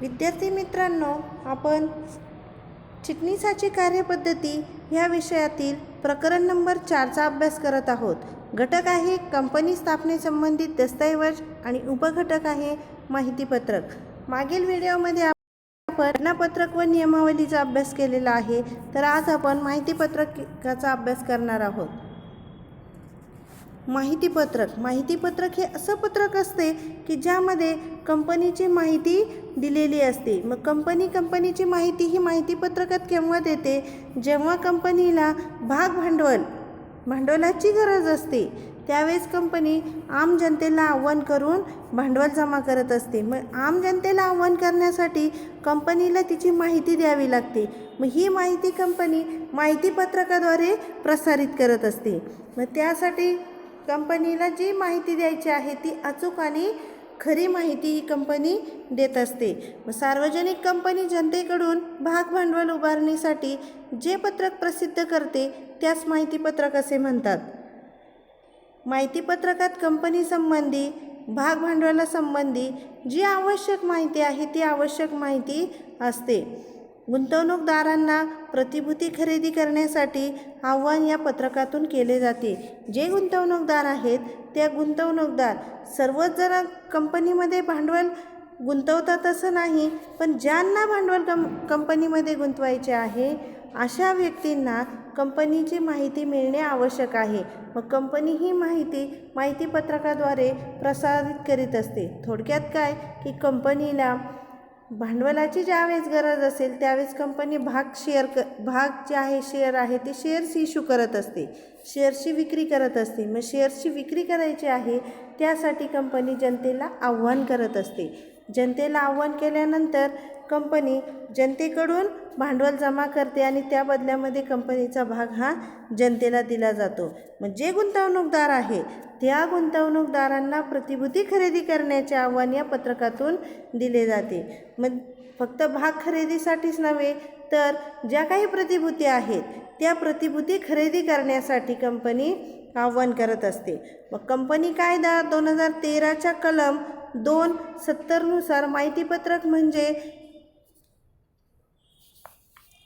विद्यार्थी मित्रांनो आपण चिटणीसाची कार्यपद्धती ह्या विषयातील प्रकरण नंबर चारचा अभ्यास करत आहोत. घटक आहे कंपनी स्थापनेसंबंधित दस्तऐवज आणि उपघटक आहे माहितीपत्रक. मागील व्हिडिओमध्ये आपण घटनापत्रक व नियमावलीचा अभ्यास केलेला आहे. तर आज आपण माहितीपत्रकाचा अभ्यास करणार आहोत. माहितीपत्रक. माहितीपत्रक हे असं पत्रक असते की ज्यामध्ये कंपनीची माहिती दिलेली असते. मग कंपनी कंपनीची माहिती ही माहितीपत्रकात केव्हा देते? जेव्हा कंपनीला भाग भांडवल भांडवलाची गरज असते त्यावेळेस कंपनी आम जनतेला आव्हान करून भांडवल जमा करत असते. मग आम जनतेला आव्हान करण्यासाठी कंपनीला तिची माहिती द्यावी लागते. मग ही माहिती कंपनी माहितीपत्रकाद्वारे प्रसारित करत असते. मग त्यासाठी कंपनीला जी माहिती द्यायची आहे ती अचूक आणि खरी माहिती ही कंपनी देत असते. सार्वजनिक कंपनी जनतेकडून भाग भांडवल उभारणीसाठी जे पत्रक प्रसिद्ध करते त्यास माहितीपत्रक असे म्हणतात. माहितीपत्रकात कंपनीसंबंधी भाग भांडवलासंबंधी जी आवश्यक माहिती आहे ती आवश्यक माहिती असते. गुंतवणूकदारांना प्रतिभूती खरेदी करण्यासाठी आव्हान या पत्रकातून केले जाते. जे गुंतवणूकदार आहेत त्या गुंतवणूकदार सर्वच जण कंपनीमध्ये भांडवल गुंतवतात असं नाही पण ज्यांना भांडवल कं कंपनीमध्ये गुंतवायचे आहे अशा व्यक्तींना कंपनीची माहिती मिळणे आवश्यक आहे. मग कंपनी ही माहिती माहितीपत्रकाद्वारे प्रसारित करीत असते. थोडक्यात काय? की कंपनीला भांडवलाची ज्यावेळेस गरज असेल त्यावेळेस कंपनी भाग शेअर क भाग जे आहे शेअर आहे ते शेअर्स इश्यू करत असते. शेअर्सची विक्री करत असते. मग शेअर्सची विक्री करायची आहे त्यासाठी कंपनी जनतेला आव्हान करत असते. जनतेला आव्हान केल्यानंतर कंपनी जनतेकडून भांडवल जमा करते आणि त्या बदल्यामध्ये कंपनीचा भाग हा जनतेला दिला जातो. मग जे गुंतवणूकदार आहे त्या गुंतवणूकदारांना प्रतिभूती खरेदी करण्याचे आव्हान या पत्रकातून दिले जाते. मग फक्त भाग खरेदीसाठीच नव्हे तर ज्या काही प्रतिभूती आहेत त्या प्रतिभूती खरेदी करण्यासाठी कंपनी आव्हान करत असते. मग कंपनी कायदा दोन हजार तेराच्या कलम दोन सत्तरनुसार माहितीपत्रक म्हणजे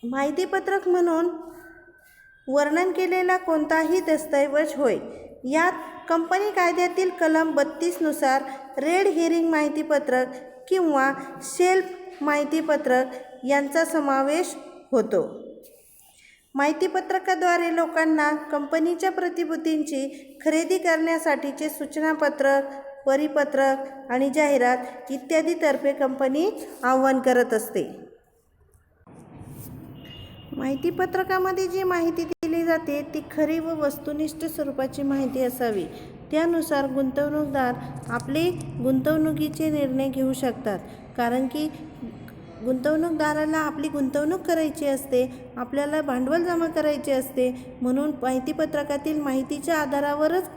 माहितीपत्रक म्हणून वर्णन केलेला कोणताही दस्तऐवज होय. यात कंपनी कायद्यातील कलम बत्तीसनुसार रेड हिअरिंग माहितीपत्रक किंवा शेल्फ माहितीपत्रक यांचा समावेश होतो. माहितीपत्रकाद्वारे लोकांना कंपनीच्या प्रतिभूतींची खरेदी करण्यासाठीचे सूचनापत्रक परिपत्रक आणि जाहिरात इत्यादीतर्फे कंपनी आव्हान करत असते. माहितीपत्रकामध्ये जी माहिती दिली जाते ती खरी व वस्तुनिष्ठ स्वरूपाची माहिती असावी. त्यानुसार गुंतवणूकदार आपले गुंतवणुकीचे निर्णय घेऊ शकतात. कारण की गुंतवणूकदाराला आपली गुंतवणूक करायची असते आपल्याला भांडवल जमा करायचे असते म्हणून माहितीपत्रकातील माहितीच्या आधारावरच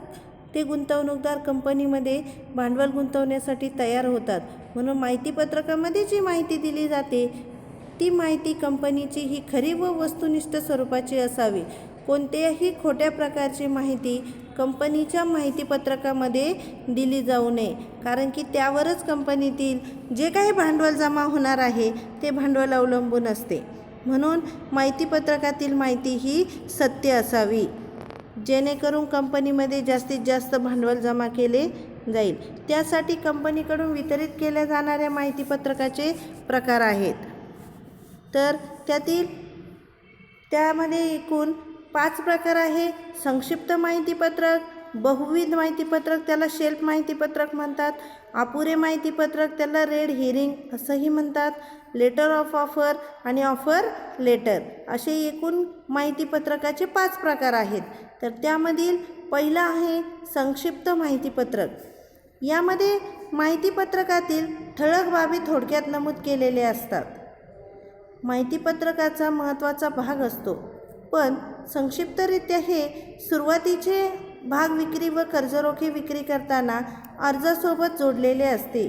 ते गुंतवणूकदार कंपनीमध्ये भांडवल गुंतवण्यासाठी तयार होतात. म्हणून माहितीपत्रकामध्ये जी माहिती दिली जाते ती माहिती कंपनीची ही खरी व वस्तुनिष्ठ स्वरूपाची असावी. कोणत्याही खोट्या प्रकारची माहिती कंपनीच्या माहितीपत्रकामध्ये दिली जाऊ नये. कारण की त्यावरच कंपनीतील जे काही भांडवल जमा होणार आहे ते भांडवल अवलंबून असते. म्हणून माहितीपत्रकातील माहिती ही सत्य असावी. जेणेकरून कंपनीमध्ये जास्तीत जास्त भांडवल जमा केले जाईल. त्यासाठी कंपनीकडून वितरित केल्या जाणाऱ्या माहितीपत्रकाचे प्रकार आहेत. तर त्यातील त्यामध्ये एकूण पाच प्रकार आहे संक्षिप्त माहितीपत्रक बहुविध माहितीपत्रक त्याला शेल्फ माहितीपत्रक म्हणतात. अपुरे माहितीपत्रक त्याला रेड हिअरिंग असंही म्हणतात. लेटर ऑफ ऑफर आणि ऑफर लेटर असे एकूण माहितीपत्रकाचे पाच प्रकार आहेत. तर त्यामधील पहिलं आहे संक्षिप्त माहितीपत्रक. यामध्ये माहितीपत्रकातील ठळक बाबी थोडक्यात नमूद केलेले असतात. माहितीपत्रकाचा महत्त्वाचा भाग असतो. पण संक्षिप्तरित्या हे सुरुवातीचे भाग विक्री व कर्जरोखे विक्री करताना अर्जासोबत जोडलेले असते.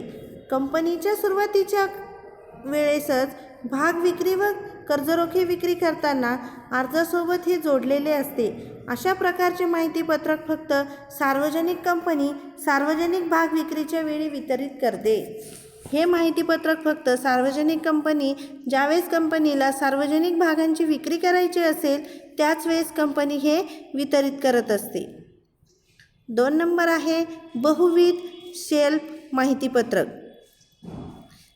कंपनीच्या सुरुवातीच्या वेळेसच भाग विक्री व कर्जरोखे विक्री करताना अर्जासोबत हे जोडलेले असते. अशा प्रकारचे माहितीपत्रक फक्त सार्वजनिक कंपनी सार्वजनिक भाग विक्रीच्या वेळी वितरित करते. हे माहितीपत्रक फक्त सार्वजनिक कंपनी ज्यावेळेस कंपनीला सार्वजनिक भागांची विक्री करायची असेल त्याच वेळेस कंपनी हे वितरित करत असते. दोन नंबर आहे बहुविध शेल्फ माहितीपत्रक.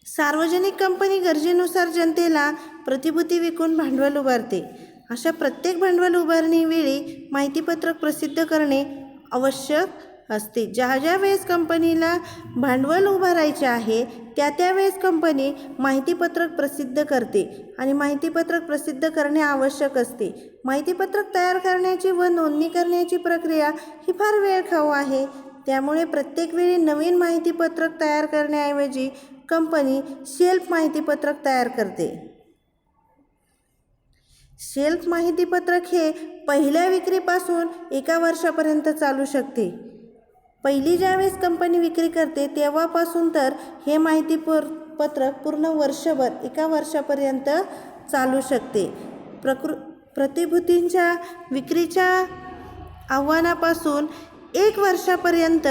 सार्वजनिक कंपनी गरजेनुसार जनतेला प्रतिभूती विकून भांडवल उभारते. अशा प्रत्येक भांडवल उभारणीवेळी माहितीपत्रक प्रसिद्ध करणे आवश्यक असते. ज्या ज्या वेळेस कंपनीला भांडवल उभारायचे आहे त्या त्या वेळेस कंपनी माहितीपत्रक प्रसिद्ध करते आणि माहितीपत्रक प्रसिद्ध करणे आवश्यक असते. माहितीपत्रक तयार करण्याची व नोंदणी करण्याची प्रक्रिया ही फार वेळखाऊ आहे. त्यामुळे प्रत्येक वेळी नवीन माहितीपत्रक तयार करण्याऐवजी कंपनी शेल्फ माहितीपत्रक तयार करते. शेल्फ माहितीपत्रक हे पहिल्या विक्रीपासून एका वर्षापर्यंत चालू शकते. पहिली ज्यावेळेस कंपनी विक्री करते तेव्हापासून तर हे माहिती पर पत्रक पूर्ण वर्षभर एका वर्षापर्यंत चालू शकते. प्रकृ प्रतिभूतींच्या विक्रीच्या आव्हानापासून एक वर्षापर्यंत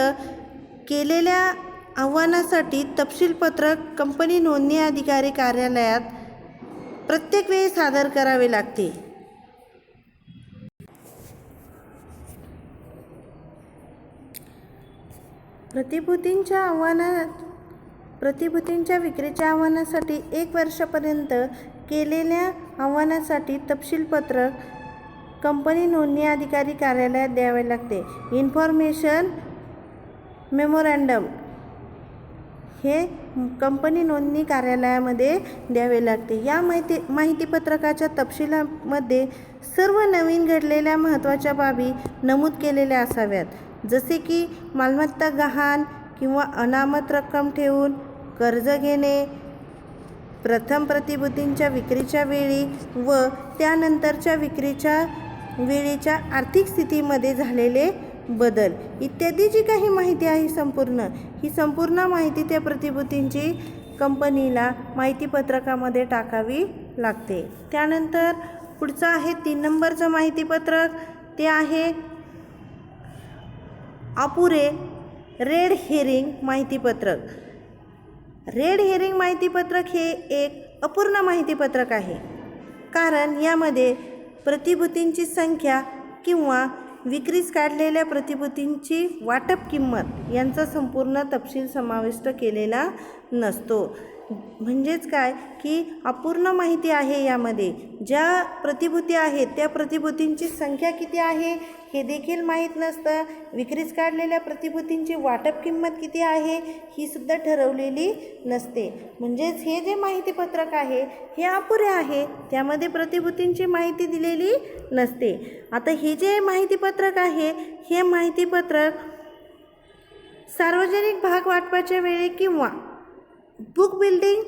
केलेल्या आव्हानासाठी तपशीलपत्रक कंपनी नोंदणी अधिकारी कार्यालयात प्रत्येक वेळी सादर करावे लागते. प्रतिभूतींच्या आव्हाना प्रतिभूतींच्या विक्रीच्या आव्हानासाठी एक वर्षापर्यंत केलेल्या आव्हानासाठी तपशीलपत्रक कंपनी नोंदणी अधिकारी कार्यालयात द्यावे लागते. इन्फॉर्मेशन मेमोरँडम हे कंपनी नोंदणी कार्यालयामध्ये द्यावे लागते. या माहिती माहितीपत्रकाच्या तपशिलामध्ये सर्व नवीन घडलेल्या महत्त्वाच्या बाबी नमूद केलेल्या असाव्यात. जसे की मालमत्ता गहाण किंवा अनामत रक्कम ठेवून कर्ज घेणे प्रथम प्रतिभूतींच्या विक्रीच्या वेळी व त्यानंतरच्या विक्रीच्या वेळेच्या आर्थिक स्थितीमध्ये झालेले बदल. इत्यादी जी काही माहिती आहे संपूर्ण ही संपूर्ण माहिती त्या प्रतिभूतींची कंपनीला माहितीपत्रकामध्ये टाकावी लागते. त्यानंतर पुढचं आहे तीन नंबरचं माहितीपत्रक. ते आहे अपुरे रेड हेरिंग माहितीपत्रक. रेड हेरिंग माहितीपत्रक हे एक अपूर्ण माहितीपत्रक आहे. कारण यामध्ये प्रतिभूतींची संख्या किंवा विक्रीस काढलेल्या प्रतिभूतींची वाटप किंमत यांचा संपूर्ण तपशील समाविष्ट केलेला नसतो. म्हणजेच काय? की अपूर्ण माहिती आहे यामध्ये. ज्या प्रतिभूती आहेत त्या प्रतिभूतींची संख्या किती आहे हे देखील माहीत नसतं. विक्रीस काढलेल्या प्रतिभूतींची वाटप किंमत किती आहे ही सुद्धा ठरवलेली नसते. म्हणजेच हे जे माहितीपत्रक आहे हे अपुरे आहे. त्यामध्ये प्रतिभूतींची माहिती दिलेली नसते. आता हे जे माहितीपत्रक आहे हे माहितीपत्रक सार्वजनिक भाग वाटपाच्या वेळी किंवा बुक बिल्डिंग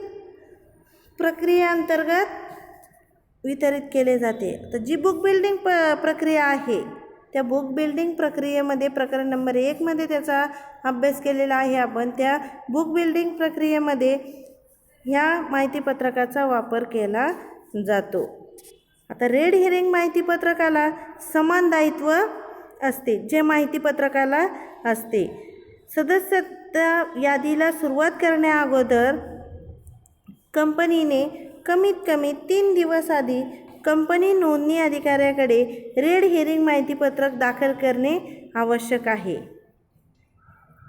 प्रक्रियेअंतर्गत वितरित केले जाते. तर जी बुक बिल्डिंग प प्रक्रिया आहे त्या बुक बिल्डिंग प्रक्रियेमध्ये प्रकरण नंबर एकमध्ये त्याचा अभ्यास केलेला आहे आपण. त्या बुक बिल्डिंग प्रक्रियेमध्ये ह्या माहितीपत्रकाचा वापर केला जातो. आता रेड हिअरिंग माहितीपत्रकाला समान दायित्व असते जे माहितीपत्रकाला असते. सदस्यता यादीला सुरुवात करण्याअगोदर कंपनीने कमीत कमी तीन दिवस आधी कंपनी नोंदणी अधिकाऱ्याकडे रेड हिअरिंग माहितीपत्रक दाखल करणे आवश्यक आहे.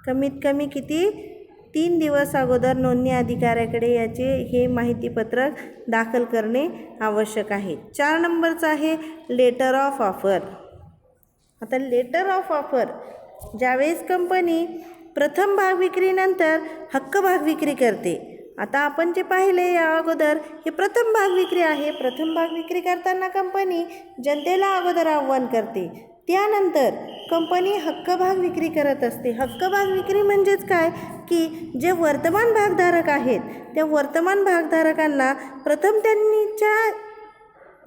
कमीत कमी किती? तीन दिवस अगोदर नोंदणी अधिकाऱ्याकडे याचे हे माहितीपत्रक दाखल करणे आवश्यक आहे. चार नंबरचं आहे लेटर ऑफ ऑफर. आता लेटर ऑफ ऑफर ज्यावेळेस कंपनी प्रथम भाग विक्रीनंतर हक्क भाग विक्री करते. आता आपण जे पाहिले या अगोदर हे प्रथम भाग विक्री आहे. प्रथम भाग विक्री करताना कंपनी जनतेला अगोदर आव्हान करते. त्यानंतर कंपनी हक्क भाग विक्री करत असते. हक्क भाग विक्री म्हणजेच काय? की जे वर्तमान भागधारक आहेत त्या वर्तमान भागधारकांना प्रथम त्यांनीच्या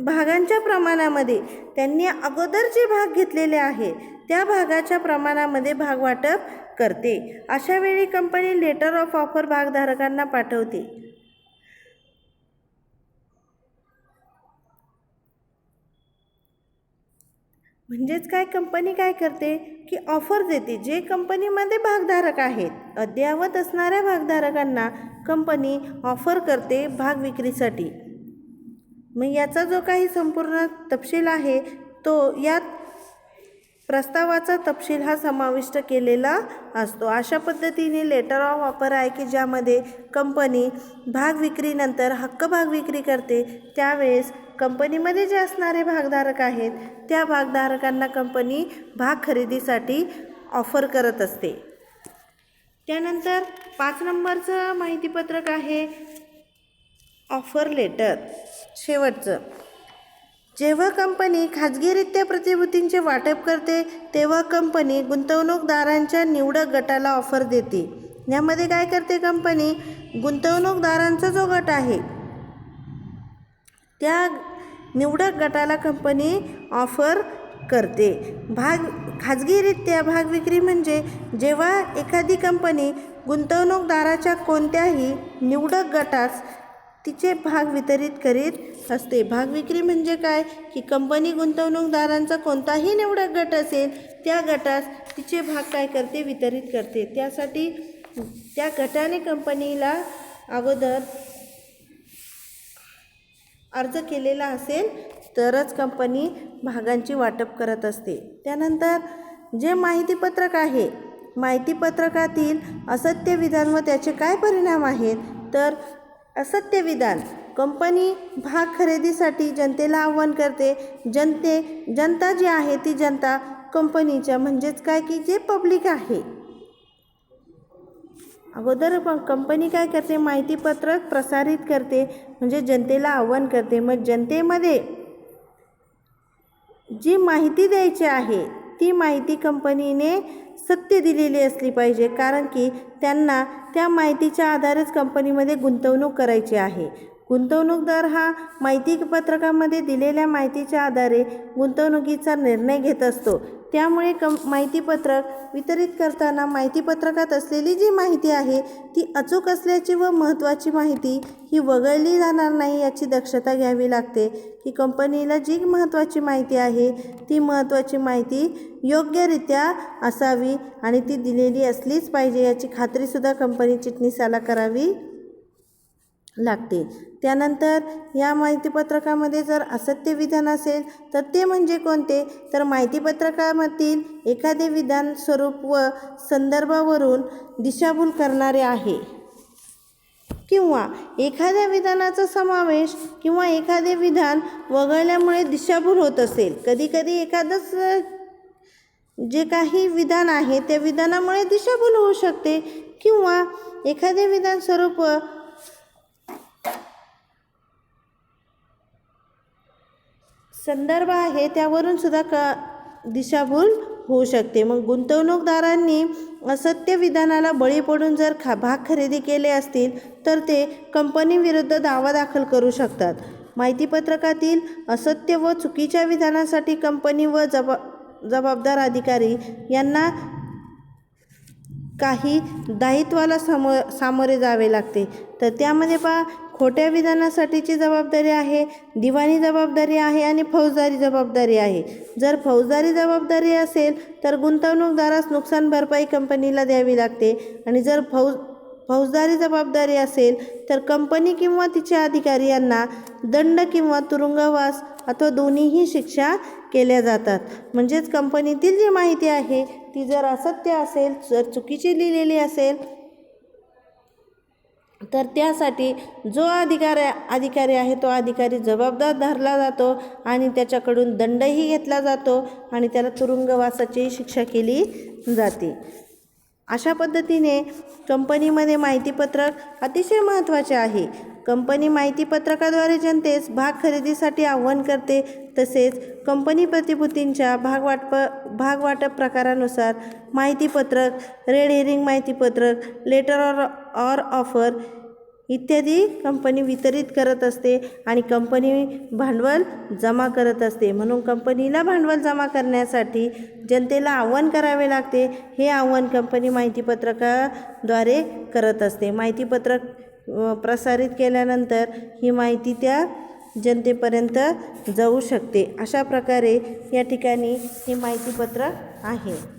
भागांच्या प्रमाणामध्ये त्यांनी अगोदर जे भाग घेतलेले आहे त्या भागाच्या प्रमाणामध्ये भाग वाटप करते. अशा वेळी कंपनी लेटर ऑफ ऑफर भागधारकांना पाठवते. म्हणजेच काय? कंपनी काय करते? की ऑफर देते. जे कंपनीमध्ये भागधारक आहेत अद्ययावत असणाऱ्या भागधारकांना कंपनी ऑफर करते भाग विक्रीसाठी. मग याचा जो काही संपूर्ण तपशील आहे तो यात प्रस्तावाचा तपशील हा समाविष्ट केलेला असतो. अशा पद्धतीने लेटर ऑफ ऑफर आहे की ज्यामध्ये कंपनी भाग विक्रीनंतर हक्क भाग विक्री करते त्यावेळेस कंपनीमध्ये जे असणारे भागधारक आहेत त्या भागधारकांना कंपनी भाग खरेदीसाठी ऑफर करत असते. त्यानंतर पाच नंबरचं माहितीपत्रक आहे ऑफर लेटर शेवटचं. जेव्हा कंपनी खाजगीरित्या प्रतिभूतींचे वाटप करते तेव्हा कंपनी गुंतवणूकदारांच्या निवडक गटाला ऑफर देते. यामध्ये काय करते कंपनी? गुंतवणूकदारांचा जो गट आहे त्या निवडक गटाला कंपनी ऑफर करते. भाग खाजगीरित्या भाग विक्री म्हणजे जेव्हा एखादी कंपनी गुंतवणूकदाराच्या कोणत्याही निवडक गटास तिचे भाग वितरित करीत असते. भाग विक्री म्हणजे काय? की कंपनी गुंतवणूकदारांचा कोणताही निवडक गट असेल त्या गटास तिचे भाग काय करते? वितरित करते. त्यासाठी त्या गटाने कंपनीला अगोदर अर्ज केलेला असेल तरच कंपनी भागांची वाटप करत असते. त्यानंतर जे माहितीपत्रक आहे माहितीपत्रकातील असत्य विधान व त्याचे काय परिणाम आहेत? तर असत्य विधान कंपनी भाग खरेदीसाठी जनतेला आव्हान करते. जनते जनता जी आहे ती जनता कंपनीच्या म्हणजेच काय की जे पब्लिक आहे. अगोदर पण कंपनी काय करते? माहितीपत्रक प्रसारित करते. म्हणजे जनतेला आव्हान करते. मग जनतेमध्ये जी माहिती द्यायची आहे ती माहिती कंपनीने सत्य दिलेली असली पाहिजे. कारण की त्यांना त्या माहितीच्या आधारेच कंपनीमध्ये गुंतवणूक करायची आहे. गुंतवणूकदार हा माहिती पत्रकामध्ये दिलेल्या माहितीच्या आधारे गुंतवणुकीचा निर्णय घेत असतो. त्यामुळे कं माहितीपत्रक वितरित करताना माहितीपत्रकात असलेली जी माहिती आहे ती अचूक असल्याची व महत्त्वाची माहिती ही वगळली जाणार नाही याची दक्षता घ्यावी लागते. की कंपनीला जी महत्त्वाची माहिती आहे ती महत्त्वाची माहिती योग्यरित्या असावी आणि ती दिलेली असलीच पाहिजे याची खात्रीसुद्धा कंपनी चिटणीसाला करावी लागते त्यानंतर या माहितीपत्रकामध्ये जर असत्य विधान असेल तर ते म्हणजे कोणते? तर माहितीपत्रकामधील एखादे विधान स्वरूप व संदर्भावरून दिशाभूल करणारे आहे. किंवा एखाद्या विधानाचा समावेश किंवा एखादे विधान वगळल्यामुळे दिशाभूल होत असेल. कधीकधी एखादंच जे काही विधान आहे त्या विधानामुळे दिशाभूल होऊ शकते. किंवा एखादे विधान स्वरूप संदर्भ आहे त्यावरून सुद्धा क दिशाभूल होऊ शकते. मग गुंतवणूकदारांनी असत्य विधानाला बळी पडून जर खा भाग खरेदी केले असतील तर ते कंपनीविरुद्ध दावा दाखल करू शकतात. माहितीपत्रकातील असत्य व चुकीच्या विधानासाठी कंपनी व जबा जबाबदार अधिकारी यांना काही दायित्वाला सामो सामोरे जावे लागते. तर त्यामध्ये पहा खोट्या विधानासाठीची जबाबदारी आहे दिवाणी जबाबदारी आहे आणि फौजदारी जबाबदारी आहे. जर फौजदारी जबाबदारी असेल तर गुंतवणूकदारास नुकसान भरपाई कंपनीला द्यावी लागते. आणि जर फौज फौजदारी जबाबदारी असेल तर कंपनी किंवा तिच्या अधिकारी यांना दंड किंवा तुरुंगवास अथवा दोन्हीही शिक्षा केल्या जातात. म्हणजेच कंपनीतील जी माहिती आहे ती जर असत्य असेल जर चुकीची लिहिलेली असेल तर त्यासाठी जो अधिकार अधिकारी आहे तो अधिकारी जबाबदार धरला जातो आणि त्याच्याकडून दंडही घेतला जातो आणि त्याला तुरुंगवासाचीही शिक्षा केली जाते. अशा पद्धतीने कंपनीमध्ये माहितीपत्रक अतिशय महत्त्वाचे आहे. कंपनी माहितीपत्रकाद्वारे जनतेस भाग खरेदीसाठी आव्हान करते तसेच कंपनी प्रतिभूतींच्या भागवाटप भागवाटप प्रकारानुसार माहितीपत्रक रेड हेरिंग माहितीपत्रक लेटर ऑर ऑर ऑफर इत्यादी कंपनी वितरित करत असते आणि कंपनी भांडवल जमा करत असते. म्हणून कंपनीला भांडवल जमा करण्यासाठी जनतेला आव्हान करावे लागते. हे आव्हान कंपनी माहितीपत्रकाद्वारे करत असते. माहितीपत्रक प्रसारित केल्यानंतर ही माहिती त्या जनतेपर्यंत जाऊ शकते. अशा प्रकारे या ठिकाणी हे माहितीपत्रक आहे.